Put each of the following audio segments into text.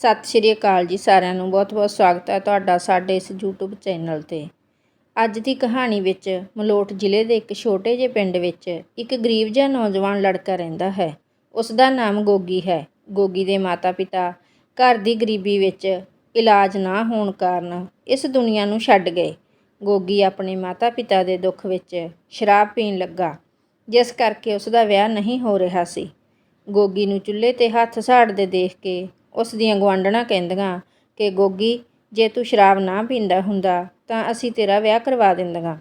ਸਤਿ ਸ਼੍ਰੀ ਅਕਾਲ ਜੀ ਸਾਰਿਆਂ ਨੂੰ। ਬਹੁਤ-ਬਹੁਤ ਸਵਾਗਤ ਹੈ ਤੁਹਾਡਾ ਸਾਡੇ ਇਸ YouTube ਚੈਨਲ ਤੇ। ਅੱਜ ਦੀ ਕਹਾਣੀ ਵਿੱਚ ਮਲੋਟ ਜ਼ਿਲ੍ਹੇ ਦੇ ਇੱਕ ਛੋਟੇ ਜਿਹੇ ਪਿੰਡ ਵਿੱਚ ਇੱਕ ਗਰੀਬ ਜਿਹਾ ਨੌਜਵਾਨ ਲੜਕਾ ਰਹਿੰਦਾ ਹੈ। ਉਸ ਦਾ ਨਾਮ ਗੋਗੀ ਹੈ। ਗੋਗੀ ਦੇ ਮਾਤਾ-ਪਿਤਾ ਘਰ ਦੀ ਗਰੀਬੀ ਵਿੱਚ ਇਲਾਜ ਨਾ ਹੋਣ ਕਾਰਨ ਇਸ ਦੁਨੀਆ ਨੂੰ ਛੱਡ ਗਏ। ਗੋਗੀ ਆਪਣੇ ਮਾਤਾ-ਪਿਤਾ ਦੇ ਦੁੱਖ ਵਿੱਚ ਸ਼ਰਾਬ ਪੀਣ ਲੱਗਾ, ਜਿਸ ਕਰਕੇ ਉਸ ਦਾ ਵਿਆਹ ਨਹੀਂ ਹੋ ਰਿਹਾ ਸੀ। ਗੋਗੀ ਨੂੰ ਚੁੱਲ੍ਹੇ ਤੇ ਹੱਥ ਸਾੜਦੇ ਦੇਖ ਕੇ ਉਸ ਦੀਆਂ ਗੁਆਂਢਣਾਂ ਕਹਿੰਦੀਆਂ ਕਿ, ਗੋਗੀ, ਜੇ ਤੂੰ ਸ਼ਰਾਬ ਨਾ ਪੀਂਦਾ ਹੁੰਦਾ ਤਾਂ ਅਸੀਂ ਤੇਰਾ ਵਿਆਹ ਕਰਵਾ ਦਿੰਦੀਆਂ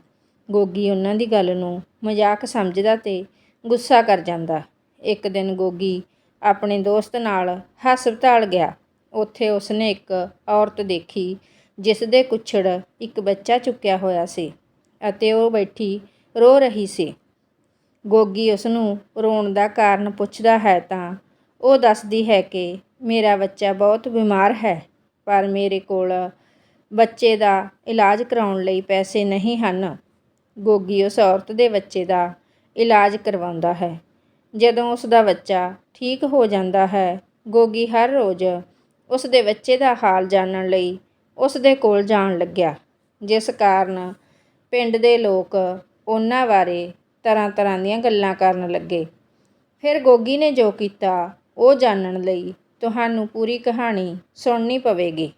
ਗੋਗੀ ਉਹਨਾਂ ਦੀ ਗੱਲ ਨੂੰ ਮਜ਼ਾਕ ਸਮਝਦਾ ਤੇ ਗੁੱਸਾ ਕਰ ਜਾਂਦਾ। ਇੱਕ ਦਿਨ ਗੋਗੀ ਆਪਣੇ ਦੋਸਤ ਨਾਲ ਹਸਪਤਾਲ ਗਿਆ। ਉੱਥੇ ਉਸਨੇ ਇੱਕ ਔਰਤ ਦੇਖੀ ਜਿਸ ਦੇ ਕੁੱਛੜ ਇੱਕ ਬੱਚਾ ਚੁੱਕਿਆ ਹੋਇਆ ਸੀ ਅਤੇ ਉਹ ਬੈਠੀ ਰੋ ਰਹੀ ਸੀ। ਗੋਗੀ ਉਸ ਨੂੰ ਰੋਣ ਦਾ ਕਾਰਨ ਪੁੱਛਦਾ ਹੈ ਤਾਂ ਉਹ ਦੱਸਦੀ ਹੈ ਕਿ ਮੇਰਾ ਬੱਚਾ ਬਹੁਤ ਬਿਮਾਰ ਹੈ, ਪਰ ਮੇਰੇ ਕੋਲ ਬੱਚੇ ਦਾ ਇਲਾਜ ਕਰਵਾਉਣ ਲਈ ਪੈਸੇ ਨਹੀਂ ਹਨ। ਗੋਗੀ ਉਸ ਔਰਤ ਦੇ ਬੱਚੇ ਦਾ ਇਲਾਜ ਕਰਵਾਉਂਦਾ ਹੈ। ਜਦੋਂ ਉਸ ਦਾ ਬੱਚਾ ਠੀਕ ਹੋ ਜਾਂਦਾ ਹੈ, ਗੋਗੀ ਹਰ ਰੋਜ਼ ਉਸ ਦੇ ਬੱਚੇ ਦਾ ਹਾਲ ਜਾਣਨ ਲਈ ਉਸ ਦੇ ਕੋਲ ਜਾਣ ਲੱਗਿਆ, ਜਿਸ ਕਾਰਨ ਪਿੰਡ ਦੇ ਲੋਕ ਉਹਨਾਂ ਬਾਰੇ ਤਰ੍ਹਾਂ ਤਰ੍ਹਾਂ ਦੀਆਂ ਗੱਲਾਂ ਕਰਨ ਲੱਗੇ। ਫਿਰ ਗੋਗੀ ਨੇ ਜੋ ਕੀਤਾ, ਉਹ ਜਾਣਨ ਲਈ ਤੁਹਾਨੂੰ ਪੂਰੀ ਕਹਾਣੀ ਸੁਣਨੀ ਪਵੇਗੀ।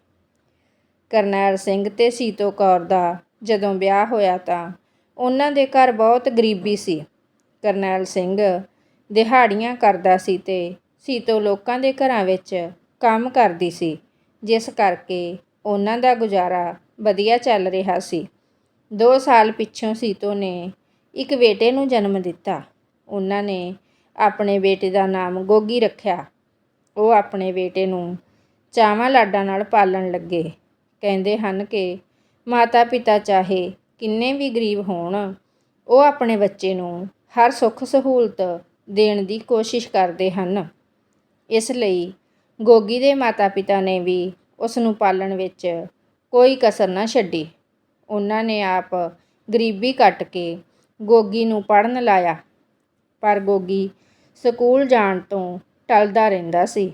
ਕਰਨੈਲ ਸਿੰਘ ਤੇ ਸੀਤੋ ਕੌਰ ਦਾ ਜਦੋਂ ਵਿਆਹ ਹੋਇਆ ਤਾਂ ਉਹਨਾਂ ਦੇ ਘਰ ਬਹੁਤ ਗਰੀਬੀ ਸੀ। ਕਰਨੈਲ ਸਿੰਘ ਦਿਹਾੜੀਆਂ ਕਰਦਾ ਸੀ ਤੇ ਸੀਤੋ ਲੋਕਾਂ ਦੇ ਘਰਾਂ ਵਿੱਚ ਕੰਮ ਕਰਦੀ ਸੀ, ਜਿਸ ਕਰਕੇ ਉਹਨਾਂ ਦਾ ਗੁਜ਼ਾਰਾ ਵਧੀਆ ਚੱਲ ਰਿਹਾ ਸੀ। 2 ਸਾਲ ਪਿੱਛੋਂ ਸੀਤੋ ਨੇ ਇੱਕ ਬੇਟੇ ਨੂੰ ਜਨਮ ਦਿੱਤਾ। ਉਹਨਾਂ ਨੇ ਆਪਣੇ ਬੇਟੇ ਦਾ ਨਾਮ ਗੋਗੀ ਰੱਖਿਆ। ਉਹ ਆਪਣੇ ਬੇਟੇ ਨੂੰ ਚਾਵਾਂ ਲਾਡਾਂ ਨਾਲ ਪਾਲਣ ਲੱਗੇ। ਕਹਿੰਦੇ ਹਨ ਕਿ ਮਾਤਾ ਪਿਤਾ ਚਾਹੇ ਕਿੰਨੇ ਵੀ ਗਰੀਬ ਹੋਣ, ਉਹ ਆਪਣੇ ਬੱਚੇ ਨੂੰ ਹਰ ਸੁੱਖ ਸਹੂਲਤ ਦੇਣ ਦੀ ਕੋਸ਼ਿਸ਼ ਕਰਦੇ ਹਨ। ਇਸ ਲਈ ਗੋਗੀ ਦੇ ਮਾਤਾ ਪਿਤਾ ਨੇ ਵੀ ਉਸ ਨੂੰ ਪਾਲਣ ਵਿੱਚ ਕੋਈ ਕਸਰ ਨਾ ਛੱਡੀ। ਉਹਨਾਂ ਨੇ ਆਪ ਗਰੀਬੀ ਕੱਟ ਕੇ ਗੋਗੀ ਨੂੰ ਪੜਨ ਲਾਇਆ। ਪਰ ਗੋਗੀ ਸਕੂਲ ਜਾਣ ਤੋਂ ਟਲਦਾ ਰਹਿੰਦਾ ਸੀ।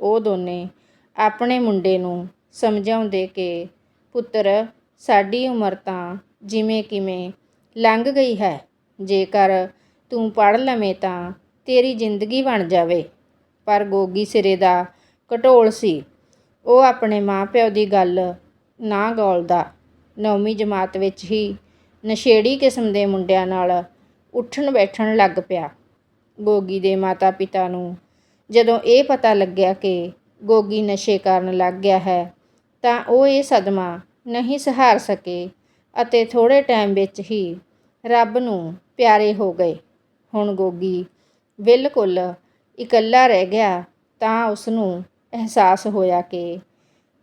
ਉਹ ਦੋਨੇ ਆਪਣੇ ਮੁੰਡੇ ਨੂੰ ਸਮਝਾਉਂਦੇ ਕਿ, ਪੁੱਤਰ, ਸਾਡੀ ਉਮਰ ਤਾਂ ਜਿਵੇਂ ਕਿਵੇਂ ਲੰਘ ਗਈ ਹੈ। ਜੇਕਰ ਤੂੰ ਪੜ ਲਵੇਂ ਤਾਂ ਤੇਰੀ ਜ਼ਿੰਦਗੀ ਬਣ ਜਾਵੇ। ਪਰ ਗੋਗੀ ਸਿਰੇ ਦਾ ਘਟੋਲ ਸੀ। ਉਹ ਆਪਣੇ ਮਾਪਿਓ ਦੀ ਗੱਲ ਨਾ ਗੋਲਦਾ। ਨੌਵੀਂ ਜਮਾਤ ਵਿੱਚ ਹੀ ਨਸ਼ੇੜੀ ਕਿਸਮ ਦੇ ਮੁੰਡਿਆਂ ਨਾਲ ਉੱਠਣ ਬੈਠਣ ਲੱਗ ਪਿਆ। ਗੋਗੀ ਦੇ ਮਾਤਾ ਪਿਤਾ ਨੂੰ ਜਦੋਂ ਇਹ ਪਤਾ ਲੱਗਿਆ ਕਿ ਗੋਗੀ ਨਸ਼ੇ ਕਰਨ ਲੱਗ ਗਿਆ ਹੈ, ਤਾਂ ਉਹ ਇਹ ਸਦਮਾ ਨਹੀਂ ਸਹਾਰ ਸਕੇ ਅਤੇ ਥੋੜੇ ਟਾਈਮ ਵਿੱਚ ਹੀ ਰੱਬ ਨੂੰ ਪਿਆਰੇ ਹੋ ਗਏ। ਹੁਣ ਗੋਗੀ ਬਿਲਕੁਲ ਇਕੱਲਾ ਰਹਿ ਗਿਆ ਤਾਂ ਉਸ ਨੂੰ ਅਹਿਸਾਸ ਹੋਇਆ ਕਿ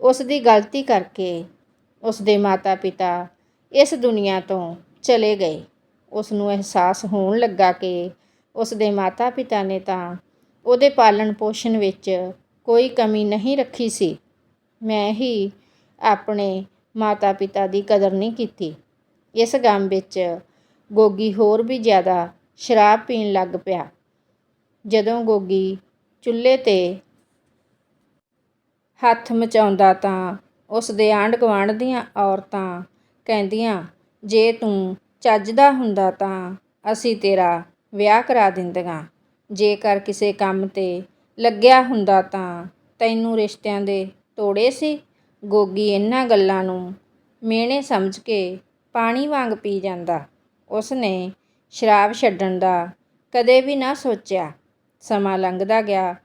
ਉਸ ਦੀ ਗਲਤੀ ਕਰਕੇ ਉਸ ਦੇ ਮਾਤਾ ਪਿਤਾ ਇਸ ਦੁਨੀਆ ਤੋਂ ਚਲੇ ਗਏ। ਉਸ ਨੂੰ ਅਹਿਸਾਸ ਹੋਣ ਲੱਗਾ ਕਿ ਉਸ ਦੇ ਮਾਤਾ ਪਿਤਾ ਨੇ ਤਾਂ ਉਹਦੇ ਪਾਲਣ ਪੋਸ਼ਣ ਵਿੱਚ ਕੋਈ ਕਮੀ ਨਹੀਂ ਰੱਖੀ ਸੀ। ਮੈਂ ਹੀ ਆਪਣੇ ਮਾਤਾ ਪਿਤਾ ਦੀ ਕਦਰ ਨਹੀਂ ਕੀਤੀ। ਇਸ ਗਮ ਵਿੱਚ ਗੋਗੀ ਹੋਰ ਵੀ ਜ਼ਿਆਦਾ ਸ਼ਰਾਬ ਪੀਣ ਲੱਗ ਪਿਆ। ਜਦੋਂ ਗੋਗੀ ਚੁੱਲ੍ਹੇ ਤੇ ਹੱਥ ਮਚਾਉਂਦਾ ਤਾਂ ਉਸ ਦੇ ਆਂਢ ਗੁਆਂਢ ਦੀਆਂ ਔਰਤਾਂ ਕਹਿੰਦੀਆਂ, ਜੇ ਤੂੰ ਚੱਜਦਾ ਹੁੰਦਾ ਤਾਂ ਅਸੀਂ ਤੇਰਾ ਵਿਆਹ ਕਰਾ ਦਿੰਦੀਆਂ ਜੇਕਰ ਕਿਸੇ ਕੰਮ ਤੇ ਲੱਗਿਆ ਹੁੰਦਾ ਤਾਂ ਤੈਨੂੰ ਰਿਸ਼ਤਿਆਂ ਦੇ ਤੋੜੇ ਸੀ? ਗੋਗੀ ਇਹਨਾਂ ਗੱਲਾਂ ਨੂੰ ਮਿਹਣੇ ਸਮਝ ਕੇ ਪਾਣੀ ਵਾਂਗ ਪੀ ਜਾਂਦਾ। ਉਸ ਨੇ ਸ਼ਰਾਬ ਛੱਡਣ ਦਾ ਕਦੇ ਵੀ ਨਾ ਸੋਚਿਆ। ਸਮਾਂ ਲੰਘਦਾ ਗਿਆ।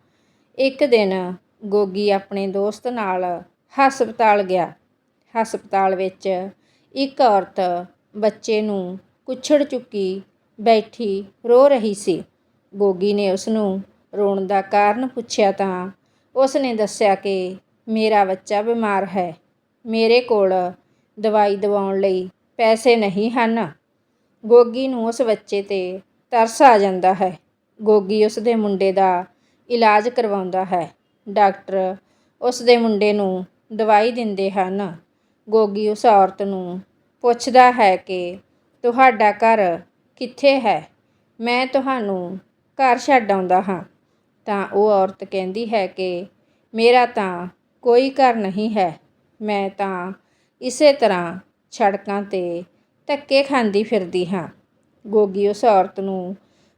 ਇੱਕ ਦਿਨ ਗੋਗੀ ਆਪਣੇ ਦੋਸਤ ਨਾਲ ਹਸਪਤਾਲ ਗਿਆ। ਹਸਪਤਾਲ ਵਿੱਚ ਇੱਕ ਔਰਤ ਬੱਚੇ ਨੂੰ ਕੁੱਛੜ ਚੁੱਕੀ ਬੈਠੀ ਰੋ ਰਹੀ ਸੀ। ਗੋਗੀ ਨੇ ਉਸ ਨੂੰ ਰੋਣ ਦਾ ਕਾਰਨ ਪੁੱਛਿਆ ਤਾਂ ਉਸ ਨੇ ਦੱਸਿਆ ਕਿ ਮੇਰਾ ਬੱਚਾ ਬਿਮਾਰ ਹੈ। ਮੇਰੇ ਕੋਲ ਦਵਾਈ ਦਵਾਉਣ ਲਈ ਪੈਸੇ ਨਹੀਂ ਹਨ। ਗੋਗੀ ਨੂੰ ਉਸ ਬੱਚੇ ਤੇ ਤਰਸ ਆ ਜਾਂਦਾ ਹੈ। ਗੋਗੀ ਉਸ ਦੇ ਮੁੰਡੇ ਦਾ ਇਲਾਜ ਕਰਵਾਉਂਦਾ ਹੈ। ਡਾਕਟਰ ਉਸ ਦੇ ਮੁੰਡੇ ਨੂੰ ਦਵਾਈ ਦਿੰਦੇ ਹਨ। ਗੋਗੀ ਉਸ ਔਰਤ ਨੂੰ ਪੁੱਛਦਾ ਹੈ ਕਿ, ਤੁਹਾਡਾ ਘਰ ਕਿੱਥੇ ਹੈ? ਮੈਂ ਤੁਹਾਨੂੰ ਘਰ ਛੱਡ ਆਉਂਦਾ ਹਾਂ। ਤਾਂ ਉਹ ਔਰਤ ਕਹਿੰਦੀ ਹੈ ਕਿ ਮੇਰਾ ਤਾਂ ਕੋਈ ਘਰ ਨਹੀਂ ਹੈ। ਮੈਂ ਤਾਂ ਇਸੇ ਤਰ੍ਹਾਂ ਸੜਕਾਂ 'ਤੇ ਧੱਕੇ ਖਾਂਦੀ ਫਿਰਦੀ ਹਾਂ। ਗੋਗੀ ਉਸ ਔਰਤ ਨੂੰ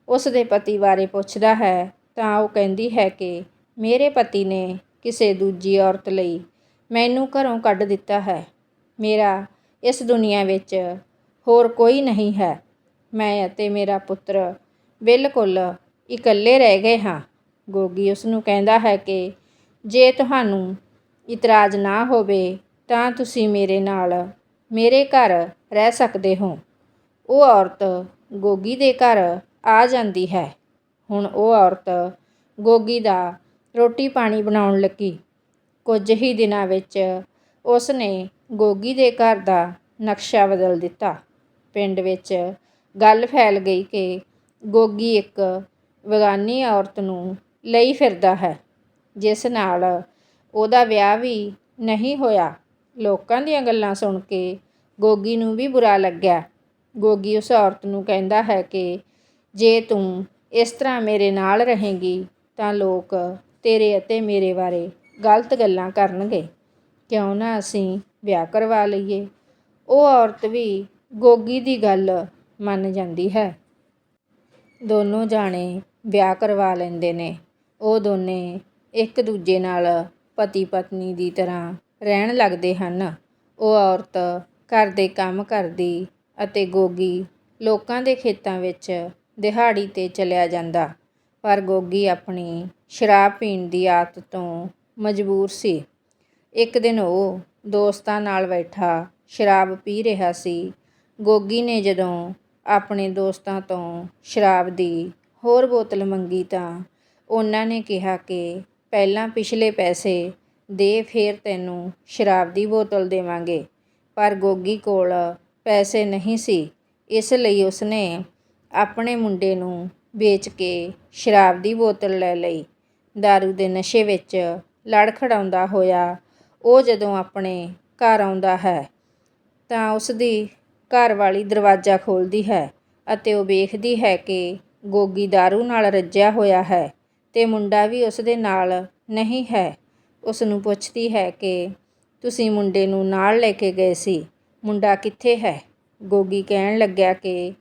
ਉਸ ਦੇ ਪਤੀ ਬਾਰੇ ਪੁੱਛਦਾ ਹੈ। ਤਾਂ ਉਹ ਕਹਿੰਦੀ ਹੈ ਕਿ ਮੇਰੇ ਪਤੀ ਨੇ ਕਿਸੇ ਦੂਜੀ ਔਰਤ ਲਈ ਮੈਨੂੰ ਘਰੋਂ ਕੱਢ ਦਿੱਤਾ ਹੈ। ਮੇਰਾ ਇਸ ਦੁਨੀਆ ਵਿੱਚ ਹੋਰ ਕੋਈ ਨਹੀਂ ਹੈ। ਮੈਂ ਅਤੇ ਮੇਰਾ ਪੁੱਤਰ ਬਿਲਕੁਲ ਇਕੱਲੇ ਰਹਿ ਗਏ ਹਾਂ। ਗੋਗੀ ਉਸ ਨੂੰ ਕਹਿੰਦਾ ਹੈ ਕਿ ਜੇ ਤੁਹਾਨੂੰ ਇਤਰਾਜ਼ ਨਾ ਹੋਵੇ ਤਾਂ ਤੁਸੀਂ ਮੇਰੇ ਨਾਲ ਮੇਰੇ ਘਰ ਰਹਿ ਸਕਦੇ ਹੋ। ਉਹ ਔਰਤ ਗੋਗੀ ਦੇ ਘਰ ਆ ਜਾਂਦੀ ਹੈ। ਹੁਣ ਉਹ ਔਰਤ ਗੋਗੀ ਦਾ ਰੋਟੀ ਪਾਣੀ ਬਣਾਉਣ ਲੱਗੀ। ਕੁਝ ਹੀ ਦਿਨਾਂ ਵਿੱਚ ਉਸ ਨੇ ਗੋਗੀ ਦੇ ਘਰ ਦਾ ਨਕਸ਼ਾ ਬਦਲ ਦਿੱਤਾ। ਪਿੰਡ ਵਿੱਚ ਗੱਲ ਫੈਲ ਗਈ ਕਿ ਗੋਗੀ ਇੱਕ ਬੇਗਾਨੀ ਔਰਤ ਨੂੰ ਲਈ ਫਿਰਦਾ ਹੈ, ਜਿਸ ਨਾਲ ਉਹਦਾ ਵਿਆਹ ਵੀ ਨਹੀਂ ਹੋਇਆ। ਲੋਕਾਂ ਦੀਆਂ ਗੱਲਾਂ ਸੁਣ ਕੇ ਗੋਗੀ ਨੂੰ ਵੀ ਬੁਰਾ ਲੱਗਿਆ। ਗੋਗੀ ਉਸ ਔਰਤ ਨੂੰ ਕਹਿੰਦਾ ਹੈ ਕਿ ਜੇ ਤੂੰ ਇਸ ਤਰ੍ਹਾਂ ਮੇਰੇ ਨਾਲ ਰਹੇਂਗੀ, ਤਾਂ ਲੋਕ ਤੇਰੇ ਅਤੇ ਮੇਰੇ ਬਾਰੇ ਗਲਤ ਗੱਲਾਂ ਕਰਨਗੇ। ਕਿਉਂ ਨਾ ਅਸੀਂ ਵਿਆਹ ਕਰਵਾ ਲਈਏ। ਉਹ ਔਰਤ ਵੀ ਗੋਗੀ ਦੀ ਗੱਲ ਮੰਨ ਜਾਂਦੀ ਹੈ। ਦੋਨੋਂ ਜਾਣੇ ਵਿਆਹ ਕਰਵਾ ਲੈਂਦੇ ਨੇ। ਉਹ ਦੋਨੇ ਇੱਕ ਦੂਜੇ ਨਾਲ ਪਤੀ ਪਤਨੀ ਦੀ ਤਰ੍ਹਾਂ ਰਹਿਣ ਲੱਗਦੇ ਹਨ। ਉਹ ਔਰਤ ਘਰ ਦੇ ਕੰਮ ਕਰਦੀ ਅਤੇ ਗੋਗੀ ਲੋਕਾਂ ਦੇ ਖੇਤਾਂ ਵਿੱਚ ਦਿਹਾੜੀ 'ਤੇ ਚਲਿਆ ਜਾਂਦਾ। ਪਰ ਗੋਗੀ ਆਪਣੀ ਸ਼ਰਾਬ ਪੀਣ ਦੀ ਆਦਤ ਤੋਂ ਮਜਬੂਰ ਸੀ। ਇੱਕ ਦਿਨ ਉਹ ਦੋਸਤਾਂ ਨਾਲ ਬੈਠਾ ਸ਼ਰਾਬ ਪੀ ਰਿਹਾ ਸੀ। ਗੋਗੀ ਨੇ ਜਦੋਂ ਆਪਣੇ ਦੋਸਤਾਂ ਤੋਂ ਸ਼ਰਾਬ ਦੀ ਹੋਰ ਬੋਤਲ ਮੰਗੀ ਤਾਂ ਉਹਨਾਂ ਨੇ ਕਿਹਾ ਕਿ ਪਹਿਲਾਂ ਪਿਛਲੇ ਪੈਸੇ ਦੇ ਫਿਰ ਤੈਨੂੰ ਸ਼ਰਾਬ ਦੀ ਬੋਤਲ ਦੇਵਾਂਗੇ, ਪਰ ਗੋਗੀ ਕੋਲ ਪੈਸੇ ਨਹੀਂ ਸੀ। ਇਸ ਲਈ ਉਸਨੇ ਆਪਣੇ ਮੁੰਡੇ ਨੂੰ ਵੇਚ ਕੇ ਸ਼ਰਾਬ ਦੀ ਬੋਤਲ ਲੈ ਲਈ। दारू ਦੇ ਨਸ਼ੇ ਵਿੱਚ ਲੜਖੜਾਉਂਦਾ ਹੋਇਆ ਉਹ ਜਦੋਂ ਆਪਣੇ ਘਰ ਆਉਂਦਾ ਹੈ ਤਾਂ ਉਸ ਦੀ ਘਰ ਵਾਲੀ ਦਰਵਾਜ਼ਾ ਖੋਲਦੀ ਹੈ ਅਤੇ ਉਹ ਵੇਖਦੀ ਹੈ ਕਿ ਗੋਗੀ ਦਾਰੂ ਨਾਲ ਰੱਜਿਆ ਹੋਇਆ ਹੈ ਤੇ ਮੁੰਡਾ ਵੀ ਉਸ ਦੇ ਨਾਲ ਨਹੀਂ ਹੈ। ਉਸ ਨੂੰ ਪੁੱਛਦੀ ਹੈ ਕਿ ਤੁਸੀਂ ਮੁੰਡੇ ਨੂੰ ਨਾਲ ਲੈ ਕੇ ਗਏ ਸੀ, ਮੁੰਡਾ ਕਿੱਥੇ ਹੈ? ਗੋਗੀ ਕਹਿਣ ਲੱਗਿਆ ਕਿ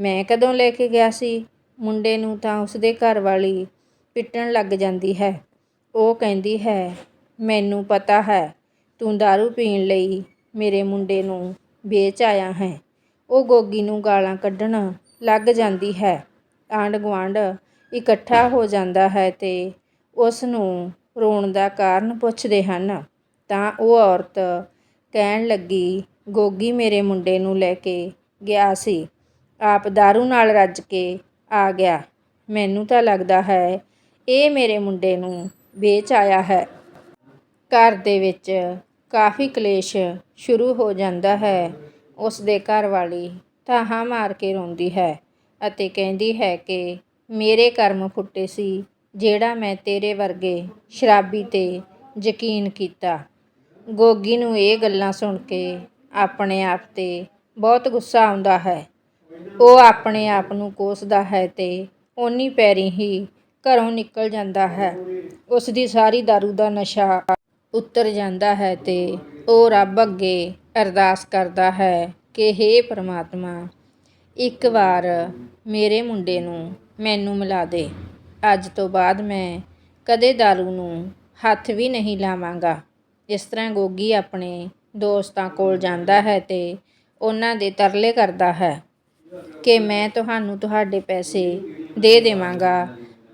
ਮੈਂ ਕਦੋਂ ਲੈ ਕੇ ਗਿਆ ਸੀ? ਮੁੰਡੇ ਨੂੰ ਤਾਂ ਉਸ ਦੇ ਘਰ ਵਾਲੀ ਪਿੱਟਣ ਲੱਗ ਜਾਂਦੀ ਹੈ। ਉਹ ਕਹਿੰਦੀ ਹੈ, ਮੈਨੂੰ ਪਤਾ ਹੈ, ਤੂੰ दारू ਪੀਣ ਲਈ ਮੇਰੇ ਮੁੰਡੇ ਨੂੰ ਵੇਚ ਆਇਆ ਹੈ। ਉਹ ਗੋਗੀ ਨੂੰ ਗਾਲਾਂ ਕੱਢਣ ਲੱਗ ਜਾਂਦੀ ਹੈ। ਆਂਢ ਗੁਆਂਢ ਇਕੱਠਾ ਹੋ ਜਾਂਦਾ ਹੈ ਅਤੇ ਉਸ ਨੂੰ ਰੋਣ ਦਾ ਕਾਰਨ ਪੁੱਛਦੇ ਹਨ। ਤਾਂ ਉਹ ਔਰਤ ਕਹਿਣ ਲੱਗੀ, ਗੋਗੀ ਮੇਰੇ ਮੁੰਡੇ ਨੂੰ ਲੈ ਕੇ ਗਿਆ ਸੀ। ਆਪ ਦਾਰੂ ਨਾਲ ਰੱਜ ਕੇ ਆ ਗਿਆ। ਮੈਨੂੰ ਤਾਂ ਲੱਗਦਾ ਹੈ ਇਹ ਮੇਰੇ ਮੁੰਡੇ ਨੂੰ ਵੇਚ ਆਇਆ ਹੈ। ਘਰ ਦੇ ਵਿੱਚ ਕਾਫੀ ਕਲੇਸ਼ ਸ਼ੁਰੂ ਹੋ ਜਾਂਦਾ ਹੈ। ਉਸ ਦੇ ਘਰ ਵਾਲੀ ਠਾਹਾਂ ਮਾਰ ਕੇ ਰੋਂਦੀ ਹੈ। ਅਤੇ ਕਹਿੰਦੀ ਹੈ ਕਿ ਮੇਰੇ ਕਰਮ ਫੁੱਟੇ ਸੀ, ਜਿਹੜਾ ਮੈਂ ਤੇਰੇ ਵਰਗੇ ਸ਼ਰਾਬੀ 'ਤੇ ਯਕੀਨ ਕੀਤਾ। ਗੋਗੀ ਨੂੰ ਇਹ ਗੱਲਾਂ ਸੁਣ ਕੇ ਆਪਣੇ ਆਪ 'ਤੇ ਬਹੁਤ ਗੁੱਸਾ ਆਉਂਦਾ ਹੈ। ਉਹ ਆਪਣੇ ਆਪ ਨੂੰ ਕੋਸਦਾ ਹੈ ਤੇ ਓਨੀ ਪੈਰੀ ਹੀ ਘਰੋਂ ਨਿਕਲ ਜਾਂਦਾ ਹੈ। ਉਸ ਦੀ ਸਾਰੀ ਦਾਰੂ ਦਾ ਨਸ਼ਾ ਉਤਰ ਜਾਂਦਾ ਹੈ ਤੇ ਉਹ ਰੱਬ ਅੱਗੇ ਅਰਦਾਸ ਕਰਦਾ ਹੈ ਕਿ ਹੇ ਪਰਮਾਤਮਾ ਇੱਕ ਵਾਰ ਮੇਰੇ ਮੁੰਡੇ ਨੂੰ ਮੈਨੂੰ ਮਿਲਾ ਦੇ। ਅੱਜ ਤੋਂ ਬਾਅਦ ਮੈਂ ਕਦੇ ਦਾਰੂ ਨੂੰ ਹੱਥ ਵੀ ਨਹੀਂ ਲਾਵਾਂਗਾ। ਇਸ ਤਰ੍ਹਾਂ ਗੋਗੀ ਆਪਣੇ ਦੋਸਤਾਂ ਕੋਲ ਜਾਂਦਾ ਹੈ ਅਤੇ ਉਹਨਾਂ ਦੇ ਤਰਲੇ ਕਰਦਾ ਹੈ ਕਿ ਮੈਂ ਤੁਹਾਨੂੰ ਤੁਹਾਡੇ ਪੈਸੇ ਦੇ ਦੇਵਾਂਗਾ,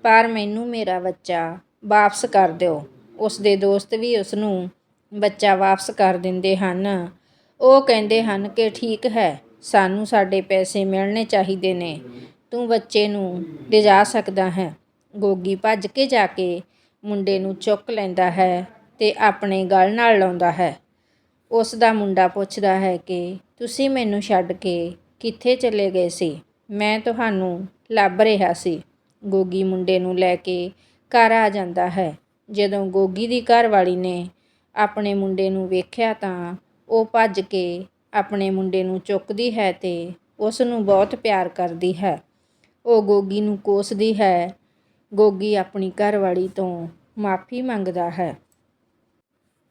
ਪਰ ਮੈਨੂੰ ਮੇਰਾ ਬੱਚਾ ਵਾਪਸ ਕਰ ਦਿਓ। ਉਸ ਦੇ ਦੋਸਤ ਵੀ ਉਸ ਨੂੰ ਬੱਚਾ ਵਾਪਸ ਕਰ ਦਿੰਦੇ ਹਨ। ਉਹ ਕਹਿੰਦੇ ਹਨ ਕਿ ਠੀਕ ਹੈ ਸਾਨੂੰ ਸਾਡੇ ਪੈਸੇ ਮਿਲਣੇ ਚਾਹੀਦੇ ਨੇ। ਤੂੰ ਬੱਚੇ ਨੂੰ ਲਿਜਾ ਸਕਦਾ ਹੈ। ਗੋਗੀ ਭੱਜ ਕੇ ਜਾ ਕੇ ਮੁੰਡੇ ਨੂੰ ਚੁੱਕ ਲੈਂਦਾ ਹੈ ਤੇ ਆਪਣੇ ਗਲ ਨਾਲ ਲਾਉਂਦਾ ਹੈ। ਉਸ ਦਾ ਮੁੰਡਾ ਪੁੱਛਦਾ ਹੈ ਕਿ, ਤੁਸੀਂ ਮੈਨੂੰ ਛੱਡ ਕੇ ਕਿੱਥੇ ਚਲੇ ਗਏ ਸੀ? ਮੈਂ ਤੁਹਾਨੂੰ ਲੱਭ ਰਿਹਾ ਸੀ। ਗੋਗੀ ਮੁੰਡੇ ਨੂੰ ਲੈ ਕੇ ਘਰ ਆ ਜਾਂਦਾ ਹੈ। ਜਦੋਂ ਗੋਗੀ ਦੀ ਘਰਵਾਲੀ ਨੇ ਆਪਣੇ ਮੁੰਡੇ ਨੂੰ ਵੇਖਿਆ ਤਾਂ ਉਹ ਭੱਜ ਕੇ ਆਪਣੇ ਮੁੰਡੇ ਨੂੰ ਚੁੱਕਦੀ ਹੈ ਅਤੇ ਉਸ ਨੂੰ ਬਹੁਤ ਪਿਆਰ ਕਰਦੀ ਹੈ। ਉਹ ਗੋਗੀ ਨੂੰ ਕੋਸਦੀ ਹੈ। ਗੋਗੀ ਆਪਣੀ ਘਰਵਾਲੀ ਤੋਂ ਮਾਫੀ ਮੰਗਦਾ ਹੈ।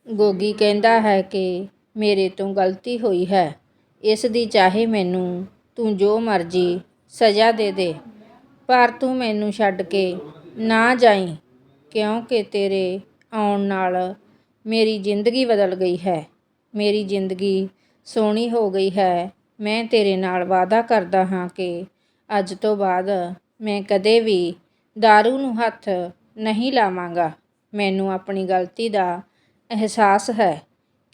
ਗੋਗੀ ਕਹਿੰਦਾ ਹੈ ਕਿ ਮੇਰੇ ਤੋਂ ਗਲਤੀ ਹੋਈ ਹੈ। ਇਸ ਦੀ ਚਾਹੇ ਮੈਨੂੰ ਤੂੰ ਜੋ ਮਰਜ਼ੀ ਸਜ਼ਾ ਦੇ ਦੇ, ਪਰ ਤੂੰ ਮੈਨੂੰ ਛੱਡ ਕੇ ਨਾ ਜਾਈਂ, ਕਿਉਂਕਿ ਤੇਰੇ ਆਉਣ ਨਾਲ ਮੇਰੀ ਜ਼ਿੰਦਗੀ ਬਦਲ ਗਈ ਹੈ। ਮੇਰੀ ਜ਼ਿੰਦਗੀ ਸੋਹਣੀ ਹੋ ਗਈ ਹੈ। ਮੈਂ ਤੇਰੇ ਨਾਲ ਵਾਅਦਾ ਕਰਦਾ ਹਾਂ ਕਿ ਅੱਜ ਤੋਂ ਬਾਅਦ ਮੈਂ ਕਦੇ ਵੀ ਦਾਰੂ ਨੂੰ ਹੱਥ ਨਹੀਂ ਲਾਵਾਂਗਾ। ਮੈਨੂੰ ਆਪਣੀ ਗਲਤੀ ਦਾ ਅਹਿਸਾਸ ਹੈ,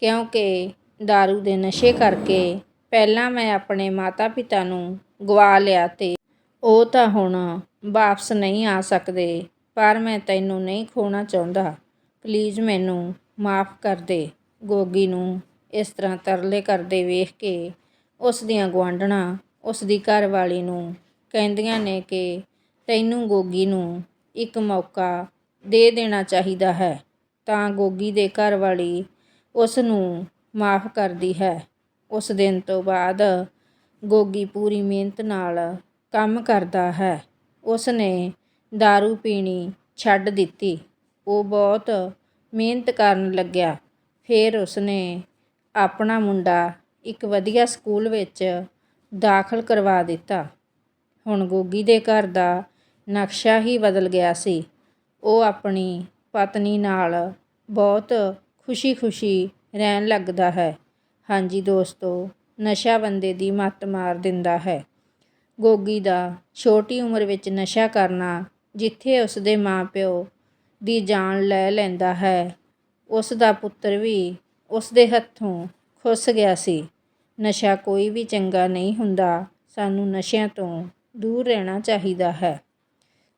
ਕਿਉਂਕਿ ਦਾਰੂ ਦੇ ਨਸ਼ੇ ਕਰਕੇ ਪਹਿਲਾਂ ਮੈਂ ਆਪਣੇ ਮਾਤਾ-ਪਿਤਾ ਨੂੰ ਗਵਾ ਲਿਆ ਤੇ ਉਹ ਤਾਂ ਹੁਣ ਵਾਪਸ ਨਹੀਂ ਆ ਸਕਦੇ, ਪਰ ਮੈਂ ਤੈਨੂੰ ਨਹੀਂ ਖੋਣਾ ਚਾਹੁੰਦਾ। ਪਲੀਜ਼ ਮੈਨੂੰ ਮਾਫ ਕਰ ਦੇ, ਗੋਗੀ ਨੂੰ ਇਸ ਤਰ੍ਹਾਂ ਤਰਲੇ ਕਰਦੇ ਵੇਖ ਕੇ ਉਸ ਦੀਆਂ ਗੁਆਂਢਣਾਂ ਉਸ ਦੀ ਘਰਵਾਲੀ ਨੂੰ ਕਹਿੰਦੀਆਂ ਨੇ ਕਿ ਤੈਨੂੰ ਗੋਗੀ ਨੂੰ ਇੱਕ ਮੌਕਾ ਦੇ ਦੇਣਾ ਚਾਹੀਦਾ ਹੈ, ਤਾਂ ਗੋਗੀ ਦੇ ਘਰਵਾਲੀ ਉਸ ਨੂੰ ਮਾਫ ਕਰਦੀ ਹੈ। ਉਸ ਦਿਨ ਤੋਂ ਬਾਅਦ ਗੋਗੀ ਪੂਰੀ ਮਿਹਨਤ ਨਾਲ ਕੰਮ ਕਰਦਾ ਹੈ। ਉਸ ਨੇ दारू ਪੀਣੀ ਛੱਡ ਦਿੱਤੀ। ਉਹ ਬਹੁਤ ਮਿਹਨਤ ਕਰਨ ਲੱਗਿਆ। ਫਿਰ ਉਸਨੇ ਆਪਣਾ ਮੁੰਡਾ ਇੱਕ ਵਧੀਆ ਸਕੂਲ ਵਿੱਚ ਦਾਖਲ ਕਰਵਾ ਦਿੱਤਾ। ਹੁਣ ਗੋਗੀ ਦੇ ਘਰ ਦਾ ਨਕਸ਼ਾ ਹੀ ਬਦਲ ਗਿਆ ਸੀ। ਉਹ ਆਪਣੀ ਪਤਨੀ ਨਾਲ ਬਹੁਤ ਖੁਸ਼ੀ-ਖੁਸ਼ੀ ਰਹਿਣ ਲੱਗਦਾ ਹੈ। ਹਾਂਜੀ ਦੋਸਤੋ, ਨਸ਼ਾ ਬੰਦੇ ਦੀ ਮੱਤ ਮਾਰ ਦਿੰਦਾ ਹੈ। ਗੋਗੀ ਦਾ ਛੋਟੀ ਉਮਰ ਵਿੱਚ ਨਸ਼ਾ ਕਰਨਾ ਜਿੱਥੇ ਉਸ ਦੇ ਮਾਪਿਓ ਦੀ ਜਾਨ ਲੈ ਲੈਂਦਾ ਹੈ, ਉਸ ਦਾ ਪੁੱਤਰ ਵੀ ਉਸ ਦੇ ਹੱਥੋਂ ਖੁੱਸ ਗਿਆ ਸੀ। ਨਸ਼ਾ ਕੋਈ ਵੀ ਚੰਗਾ ਨਹੀਂ ਹੁੰਦਾ। ਸਾਨੂੰ ਨਸ਼ਿਆਂ ਤੋਂ ਦੂਰ ਰਹਿਣਾ ਚਾਹੀਦਾ ਹੈ।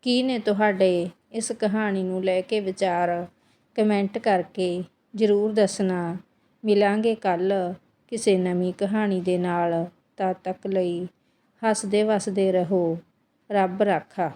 ਕੀ ਨੇ ਤੁਹਾਡੇ ਇਸ ਕਹਾਣੀ ਨੂੰ ਲੈ ਕੇ ਵਿਚਾਰ? ਕਮੈਂਟ ਕਰਕੇ ਜ਼ਰੂਰ ਦੱਸਣਾ। ਮਿਲਾਂਗੇ ਕੱਲ ਕਿਸੇ ਨਵੀਂ ਕਹਾਣੀ ਦੇ ਨਾਲ। ਤਦ ਤੱਕ ਲਈ ਹੱਸਦੇ ਵਸਦੇ ਰਹੋ। ਰੱਬ ਰਾਖਾ।